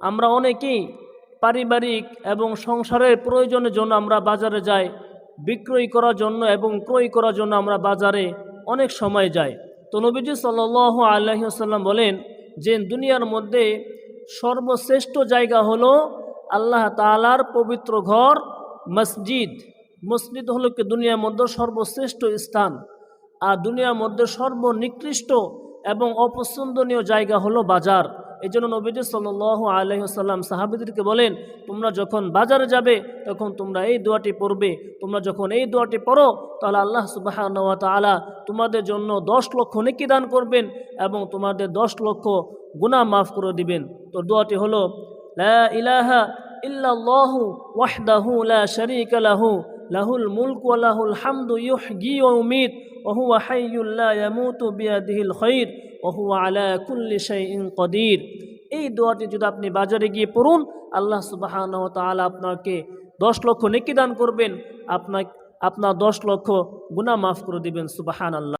আমরা অনেকেই পারিবারিক এবং সংসারের প্রয়োজনের জন্য আমরা বাজারে যাই, বিক্রয় করার জন্য এবং ক্রয় করার জন্য আমরা বাজারে অনেক সময় যাই। তো নবীজি সাল আল্লাহিসাল্লাম বলেন যে দুনিয়ার মধ্যে সর্বশ্রেষ্ঠ জায়গা হলো আল্লাহ তালার পবিত্র ঘর, মসজিদ। মসজিদ হলো কি? দুনিয়ার মধ্যে সর্বশ্রেষ্ঠ স্থান। আর দুনিয়ার মধ্যে সর্বনিকৃষ্ট এবং অপছন্দনীয় জায়গা হলো বাজার। এই জন্য নবীজ সাল আলহিহাল্লাম সাহাবিদেরকে বলেন, তোমরা যখন বাজারে যাবে, তখন তোমরা এই দোয়াটি পড়বে। তোমরা যখন এই দোয়াটি পড়ো, তাহলে আল্লাহ সুবাহ তালা তোমাদের জন্য দশ লক্ষ নেকি দান করবেন এবং তোমাদের দশ লক্ষ গুনাহ মাফ করে দিবেন। তো দোয়াটি হলো, লা ইলাহা ইল্লাল্লাহু ওয়াহদাহু লা শারীকা লাহু, লাহুল মুলক ওয়া লাহুল হামদু ইউহয়ি ওয়া ইউমীত, ওয়া হুয়া হাইয়্যুল লা ইয়ামুতু বিয়াদিহিল খায়র। ওয়া হুয়া আলা কুল্লি ইন কদির। এই দোয়াটি যদি আপনি বাজারে গিয়ে পড়ুন, আল্লাহ সুবাহান তালা আপনাকে দশ লক্ষ নেকি দান করবেন। আপনার আপনার দশ লক্ষ গুনাহ মাফ করে দিবেন, সুবহানাল্লাহ।